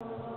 O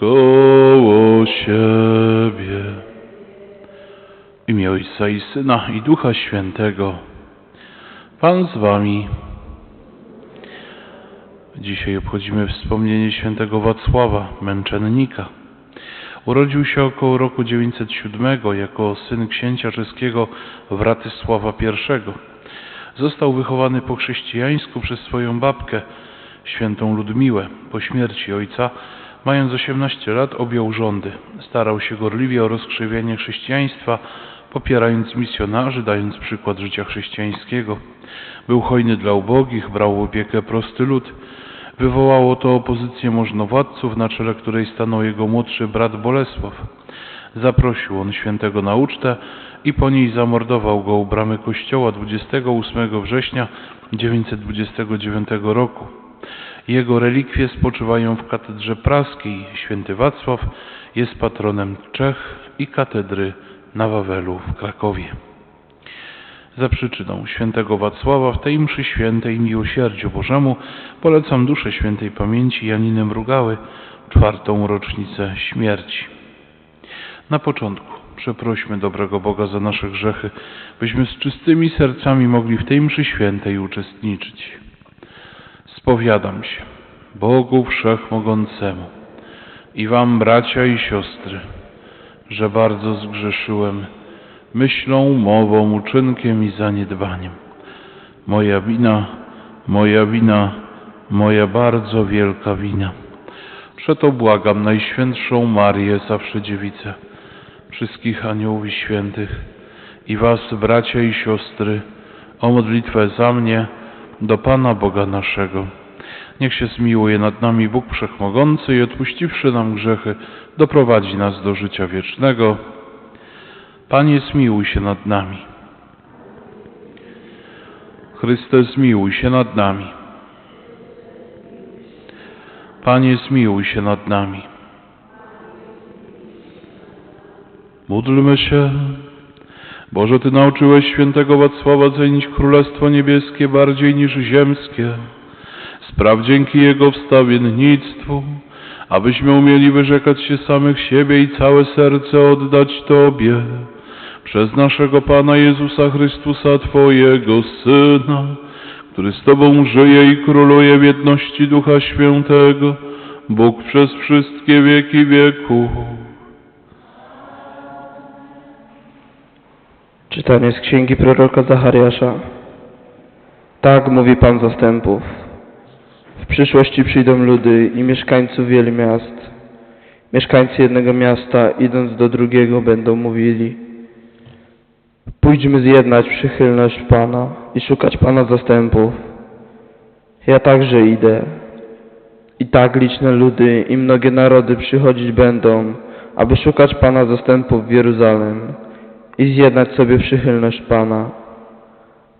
koło siebie. W imię Ojca i Syna i Ducha Świętego. Pan z Wami. Dzisiaj obchodzimy wspomnienie świętego Wacława, męczennika. Urodził się około roku 907 jako syn księcia czeskiego Wratysława I. Został wychowany po chrześcijańsku przez swoją babkę, świętą Ludmiłę. Po śmierci ojca Mając 18 lat objął rządy. Starał się gorliwie o rozkrzewienie chrześcijaństwa, popierając misjonarzy, dając przykład życia chrześcijańskiego. Był hojny dla ubogich, brał w opiekę prosty lud. Wywołało to opozycję możnowładców, na czele której stanął jego młodszy brat Bolesław. Zaprosił on świętego na ucztę i po niej zamordował go u bramy kościoła 28 września 929 roku. Jego relikwie spoczywają w katedrze praskiej. Święty Wacław jest patronem Czech i katedry na Wawelu w Krakowie. Za przyczyną świętego Wacława w tej mszy świętej miłosierdziu Bożemu polecam duszę świętej pamięci Janiny Mrugały, czwartą rocznicę śmierci. Na początku przeprośmy dobrego Boga za nasze grzechy, byśmy z czystymi sercami mogli w tej mszy świętej uczestniczyć. Spowiadam się Bogu Wszechmogącemu i wam, bracia i siostry, że bardzo zgrzeszyłem myślą, mową, uczynkiem i zaniedbaniem. Moja wina, moja wina, moja bardzo wielka wina. Przeto błagam Najświętszą Marię, zawsze dziewicę, wszystkich aniołów i świętych i was, bracia i siostry, o modlitwę za mnie do Pana Boga naszego. Niech się zmiłuje nad nami Bóg Wszechmogący i odpuściwszy nam grzechy, doprowadzi nas do życia wiecznego. Panie, zmiłuj się nad nami. Chryste, zmiłuj się nad nami. Panie, zmiłuj się nad nami. Módlmy się. Boże, Ty nauczyłeś świętego Wacława cenić Królestwo Niebieskie bardziej niż ziemskie. Spraw dzięki Jego wstawiennictwu, abyśmy umieli wyrzekać się samych siebie i całe serce oddać Tobie przez naszego Pana Jezusa Chrystusa, Twojego Syna, który z Tobą żyje i króluje w jedności Ducha Świętego, Bóg przez wszystkie wieki wieków. Czytanie z księgi proroka Zachariasza. Tak mówi Pan zastępów. W przyszłości przyjdą ludy i mieszkańców wielu miast. Mieszkańcy jednego miasta, idąc do drugiego, będą mówili: Pójdźmy zjednać przychylność Pana i szukać Pana zastępów. Ja także idę. I tak liczne ludy i mnogie narody przychodzić będą, aby szukać Pana zastępów w Jeruzalem i zjednać sobie przychylność Pana.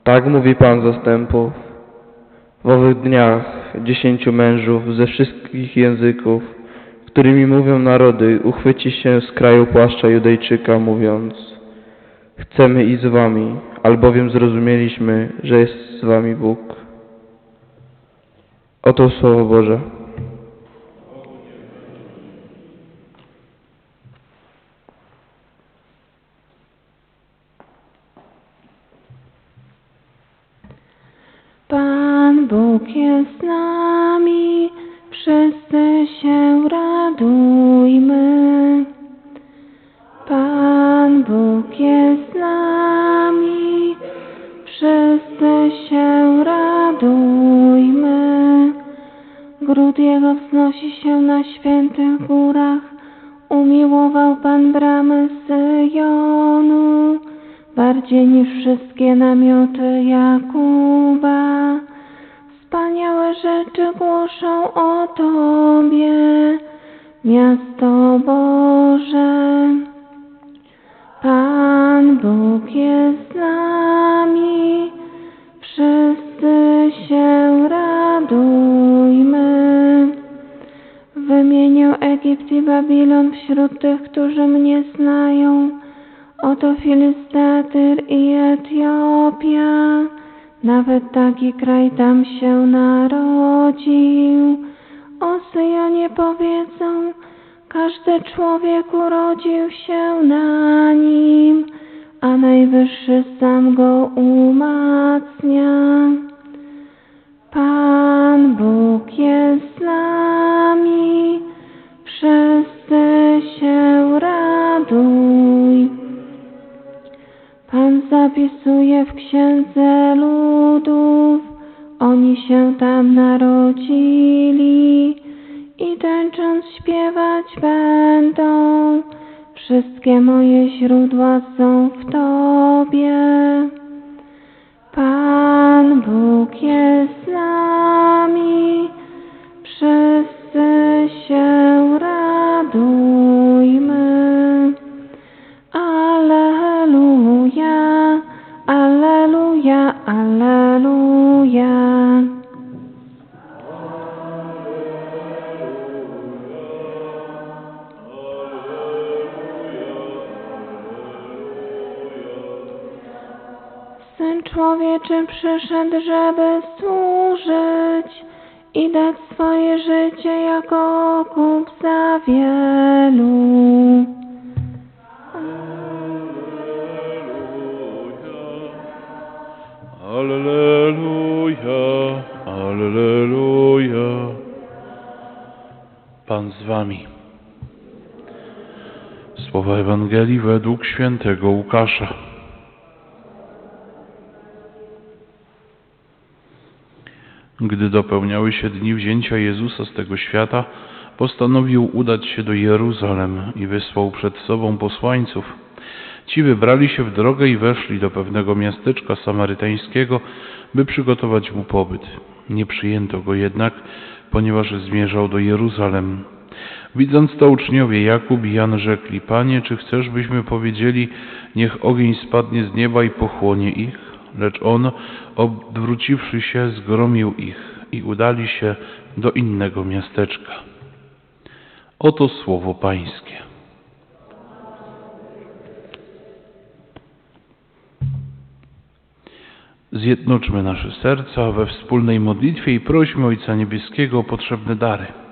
Tak mówi Pan zastępów. W owych dniach dziesięciu mężów ze wszystkich języków, którymi mówią narody, uchwyci się z kraju płaszcza Judejczyka, mówiąc Chcemy iść z wami, albowiem zrozumieliśmy, że jest z wami Bóg. Oto Słowo Boże. Tobie, miasto Boże. Pan Bóg jest z nami, wszyscy się radujmy. Wymienię Egipt i Babilon wśród tych, którzy mnie znają. Oto Filistatyr i Etiopia, nawet taki kraj tam się narodził. O Syjonie powiedzą, każdy człowiek urodził się na nim, a Najwyższy sam go umacnia. Pan Bóg jest z nami, wszyscy się raduj. Pan zapisuje w księdze ludów, oni się tam narodzili i tańcząc śpiewać będą. Wszystkie moje źródła są w Tobie. Pan Bóg jest z nami, wszyscy się radujmy. Alleluja. Syn człowieczy przyszedł, żeby służyć i dać swoje życie jako okup za wielu. Ewangelii według świętego Łukasza. Gdy dopełniały się dni wzięcia Jezusa z tego świata, postanowił udać się do Jeruzalem i wysłał przed sobą posłańców. Ci wybrali się w drogę i weszli do pewnego miasteczka samarytańskiego, by przygotować mu pobyt. Nie przyjęto go jednak, ponieważ zmierzał do Jeruzalem. Widząc to uczniowie Jakub i Jan rzekli, Panie, czy chcesz, byśmy powiedzieli, niech ogień spadnie z nieba i pochłonie ich? Lecz on, odwróciwszy się, zgromił ich i udali się do innego miasteczka. Oto słowo Pańskie. Zjednoczmy nasze serca we wspólnej modlitwie i prośmy Ojca Niebieskiego o potrzebne dary.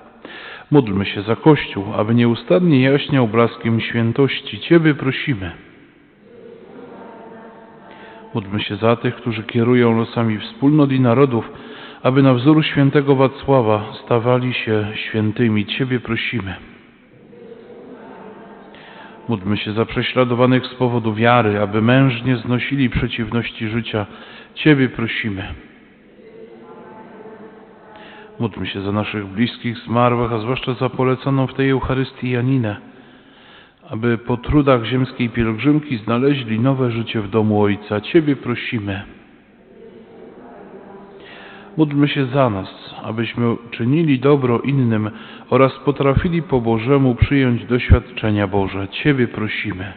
Módlmy się za Kościół, aby nieustannie jaśniał blaskiem świętości. Ciebie prosimy. Módlmy się za tych, którzy kierują losami wspólnot i narodów, aby na wzór świętego Wacława stawali się świętymi. Ciebie prosimy. Módlmy się za prześladowanych z powodu wiary, aby mężnie znosili przeciwności życia. Ciebie prosimy. Módlmy się za naszych bliskich zmarłych, a zwłaszcza za poleconą w tej Eucharystii Janinę, aby po trudach ziemskiej pielgrzymki znaleźli nowe życie w domu Ojca. Ciebie prosimy. Módlmy się za nas, abyśmy czynili dobro innym oraz potrafili po Bożemu przyjąć doświadczenia Boże. Ciebie prosimy.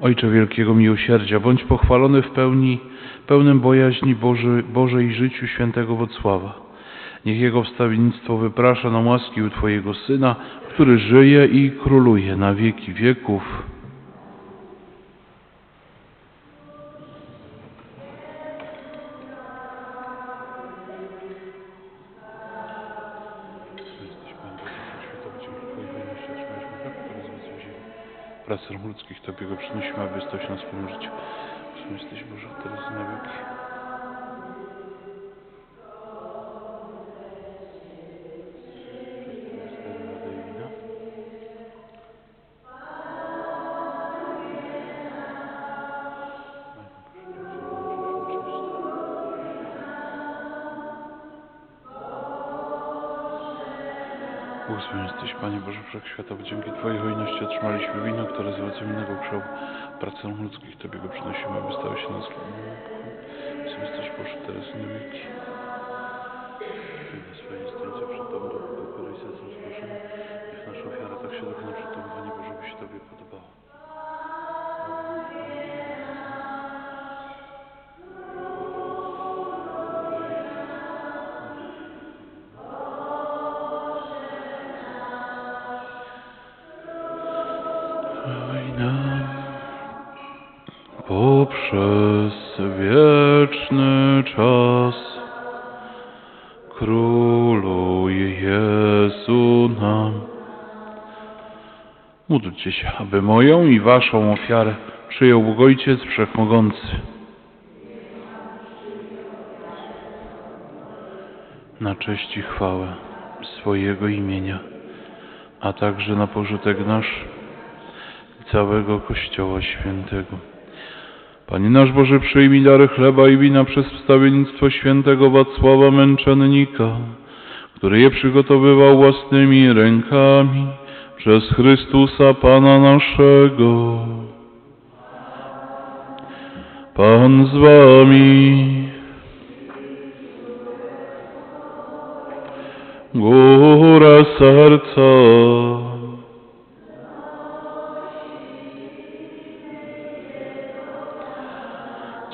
Ojcze wielkiego miłosierdzia, bądź pochwalony w pełni, pełnym bojaźni Boży, Bożej życiu świętego Wocława. Niech Jego wstawiennictwo wyprasza nam łaski u Twojego Syna, który żyje i króluje na wieki wieków. Pracy rąk ludzkich Tobie go przynosimy, aby stał się na swoim życiu. Czym jesteś Boże, teraz na wieki. Błogosławiony jesteś, Panie Boże Wszechświata, dzięki Twojej hojności otrzymaliśmy wino, które z owocem innego krzewu. Ludzkich Tobie go przynosimy, aby stało się nas. Jesteś Boże, teraz na wieki. Poprzez wieczny czas króluj Jezu nam. Módlcie się, aby moją i waszą ofiarę przyjął Bóg Ojciec Wszechmogący. Na cześć i chwałę swojego imienia, a także na pożytek nasz i całego Kościoła Świętego. Panie nasz Boże, przyjmij dary chleba i wina przez wstawiennictwo świętego Wacława Męczennika, który je przygotowywał własnymi rękami przez Chrystusa Pana naszego. Pan z wami. Góra serca.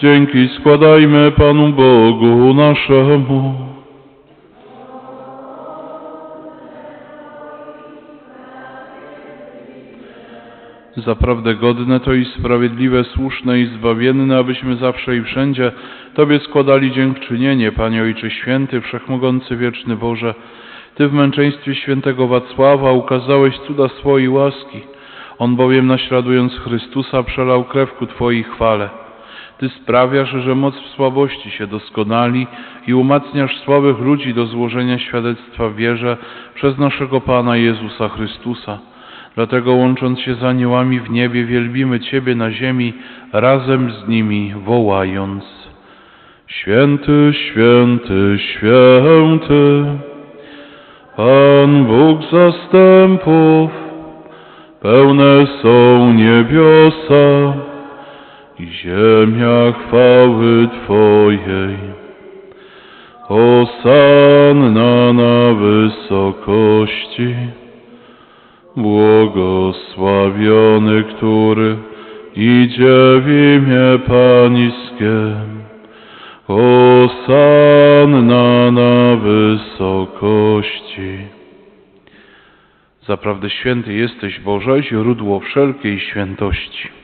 Dzięki składajmy Panu Bogu naszemu. Zaprawdę godne to i sprawiedliwe, słuszne i zbawienne, abyśmy zawsze i wszędzie Tobie składali dziękczynienie, Panie Ojcze Święty, Wszechmogący Wieczny Boże. Ty w męczeństwie świętego Wacława ukazałeś cuda swojej łaski. On bowiem naśladując Chrystusa przelał krew ku Twojej chwale. Ty sprawiasz, że moc w słabości się doskonali i umacniasz słabych ludzi do złożenia świadectwa wierze przez naszego Pana Jezusa Chrystusa. Dlatego łącząc się z aniołami w niebie, wielbimy Ciebie na ziemi, razem z nimi wołając. Święty, święty, święty, Pan Bóg zastępów, pełne są niebiosa ziemia chwały Twojej. Hosanna na wysokości. Błogosławiony, który idzie w imię Pańskie. Hosanna na wysokości. Zaprawdę święty jesteś Boże, źródło wszelkiej świętości.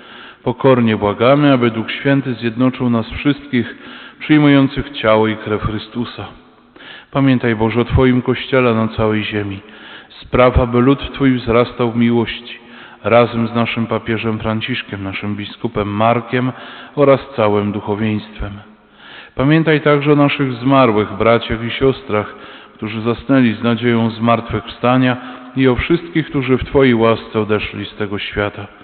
Pokornie błagamy, aby Duch Święty zjednoczył nas wszystkich, przyjmujących ciało i krew Chrystusa. Pamiętaj Boże o Twoim Kościele na całej ziemi. Spraw, aby lud Twój wzrastał w miłości, razem z naszym papieżem Franciszkiem, naszym biskupem Markiem oraz całym duchowieństwem. Pamiętaj także o naszych zmarłych braciach i siostrach, którzy zasnęli z nadzieją zmartwychwstania i o wszystkich, którzy w Twojej łasce odeszli z tego świata.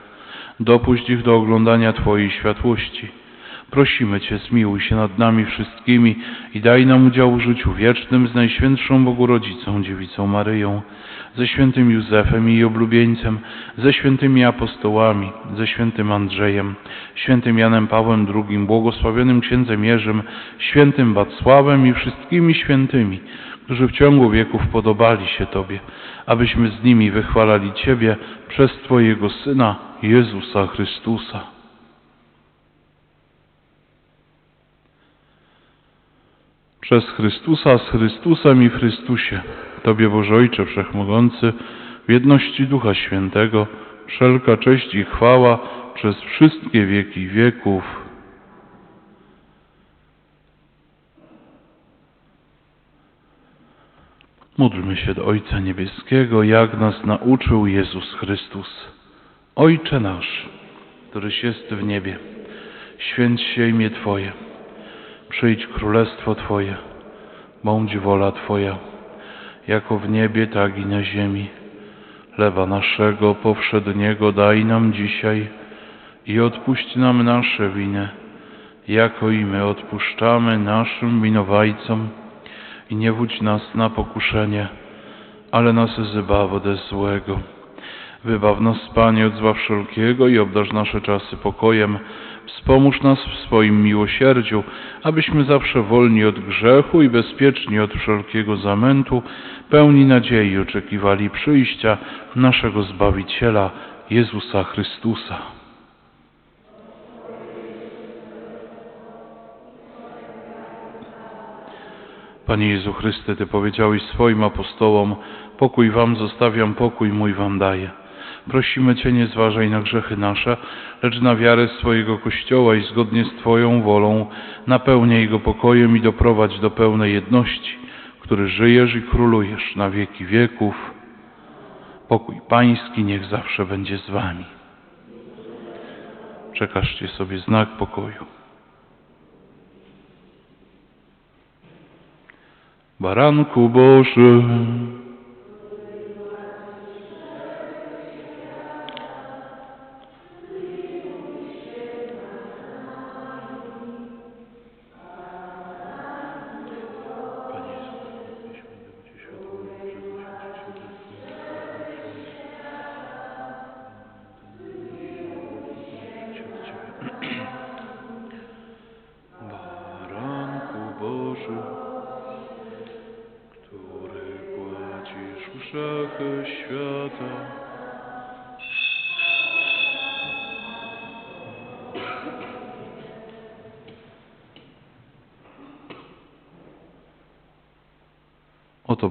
Dopuść ich do oglądania Twojej światłości. Prosimy Cię, zmiłuj się nad nami wszystkimi i daj nam udział w życiu wiecznym z Najświętszą Bogu Rodzicą, Dziewicą Maryją, ze świętym Józefem i jej oblubieńcem, ze świętymi apostołami, ze świętym Andrzejem, świętym Janem Pawłem II, błogosławionym księdzem Jerzym, świętym Wacławem i wszystkimi świętymi, którzy w ciągu wieków podobali się Tobie, abyśmy z nimi wychwalali Ciebie przez Twojego Syna, Jezusa Chrystusa. Przez Chrystusa, z Chrystusem i w Chrystusie, Tobie Boże Ojcze Wszechmogący, w jedności Ducha Świętego, wszelka cześć i chwała przez wszystkie wieki wieków. Módlmy się do Ojca Niebieskiego, jak nas nauczył Jezus Chrystus. Ojcze nasz, któryś jest w niebie, święć się imię Twoje, przyjdź królestwo Twoje, bądź wola Twoja, jako w niebie, tak i na ziemi. Chleba naszego powszedniego daj nam dzisiaj i odpuść nam nasze winy, jako i my odpuszczamy naszym winowajcom i nie wódź nas na pokuszenie, ale nas zbaw ode złego. Wybaw nas, Panie, od zła wszelkiego i obdarz nasze czasy pokojem. Wspomóż nas w swoim miłosierdziu, abyśmy zawsze wolni od grzechu i bezpieczni od wszelkiego zamętu, pełni nadziei oczekiwali przyjścia naszego Zbawiciela, Jezusa Chrystusa. Panie Jezu Chryste, Ty powiedziałeś swoim apostołom, pokój Wam zostawiam, pokój mój Wam daję. Prosimy Cię, nie zważaj na grzechy nasze, lecz na wiarę swojego Kościoła i zgodnie z Twoją wolą napełniaj go pokojem i doprowadź do pełnej jedności, który żyjesz i królujesz na wieki wieków. Pokój Pański niech zawsze będzie z Wami. Przekażcie sobie znak pokoju. Baranku Boży,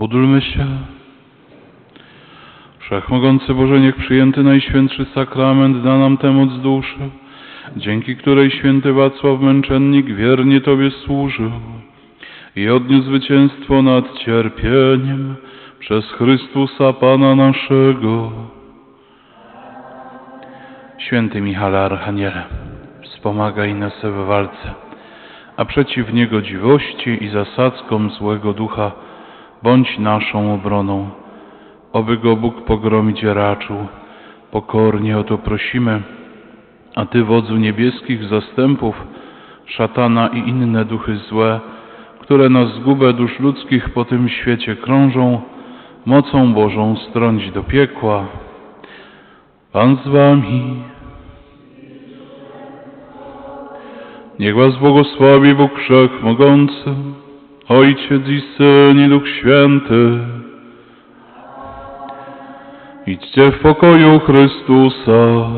Módlmy się. Wszechmogący Boże, niech przyjęty Najświętszy Sakrament da nam tę moc duszy, dzięki której święty Wacław Męczennik wiernie Tobie służył i odniósł zwycięstwo nad cierpieniem przez Chrystusa Pana naszego. Święty Michale Archaniele, wspomagaj nas w walce, a przeciw niegodziwości i zasadzkom złego ducha bądź naszą obroną. Oby go Bóg pogromić raczył. Pokornie o to prosimy, a Ty, wodzu niebieskich zastępów, szatana i inne duchy złe, które na zgubę dusz ludzkich po tym świecie krążą, mocą Bożą strąć do piekła. Pan z Wami. Niech Was błogosławi Bóg Wszechmogący, Ojciec i Syn i Duch Święty. Idźcie w pokoju Chrystusa.